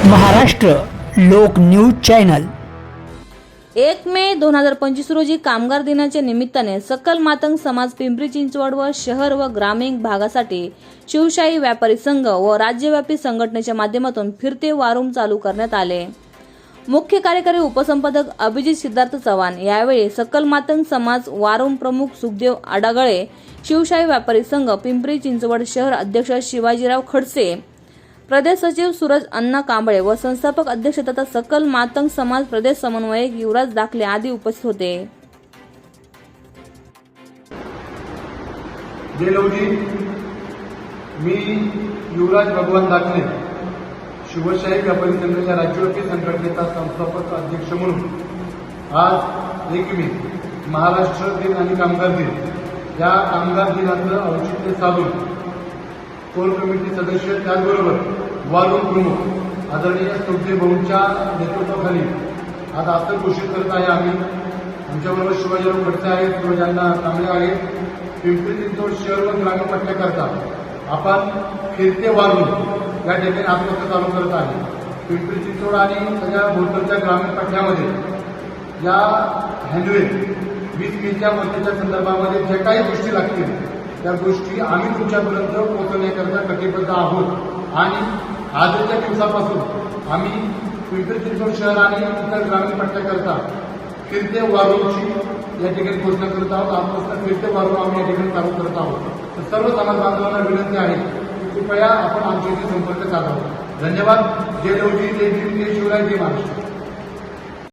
महाराष्ट्र लोक news channel. एक मे दोन हजार पंचवीस रोजी कामगार दिनाच्या निमित्ताने सकल मातंग समाज पिंपरी चिंचवड व शहर व ग्रामीण भागासाठी शिवशाही व्यापारी संघ व राज्यव्यापी संघटनेच्या माध्यमातून फिरते वारूम चालू करण्यात आले. मुख्य कार्यकारी उपसंपादक अभिजित सिद्धार्थ चव्हाण यावेळी सकल मातंग समाज वारूम प्रमुख सुखदेव आडागळे शिवशाही व्यापारी संघ पिंपरी चिंचवड शहर अध्यक्ष शिवाजीराव खडसे प्रदेश सचिव सूरज अण्णा कांबळे व संस्थापक अध्यक्ष तथा सकल मातंग समाज प्रदेश समन्वयक युवराज दाखले आदी उपस्थित होते. जय मी युवराज भगवान दाखले. शिवशाही व्यापारी संघाच्या राज्यव्यापी संघटनेचा संस्थापक अध्यक्ष म्हणून आज एक मे महाराष्ट्र दिन आणि कामगार दिन. या कामगार दिनाचं औचित्य साधून कोर कमिटी सदस्य त्याचबरोबर वारून प्रमुख आदरणीय तुमचे भाऊंच्या नेतृत्वाखाली आज असं घोषित करत आहे आम्ही. आमच्याबरोबर शिवाजीराव खडसे आहेत शिवाजींना कांबळे आहेत पिंपरी चिंचवड शहर व ग्रामीण पट्ट्याकरता आपण फिरते वारून या ठिकाणी आत्महत्या चालू करत आहे. पिंपरी चिंचवड आणि त्याच्या भोवतालच्या ग्रामीण पट्ट्यामध्ये या हँडवे वीज बिलच्या मदतीच्या संदर्भामध्ये ज्या काही गोष्टी लागतील त्या गोष्टी आम्ही तुमच्यापर्यंत पोहोचवण्याकरता कटिबद्ध आहोत. आणि आजच्या दिवसापासून आम्ही पिंपरी चिंचवड शहर आणि इतर ग्रामीण पट्ट्याकरता फिरते वारूची या ठिकाणी घोषणा करत आहोत. आजपासून फिरते वारू आम्ही या ठिकाणी चालू करत आहोत. तर सर्व समाज बांधवांना विनंती आहे की कृपया आपण आमच्याशी संपर्क साधावा. धन्यवाद. जय देवजी. जय भीम. जय शिवराय. जय महाराष्ट्र.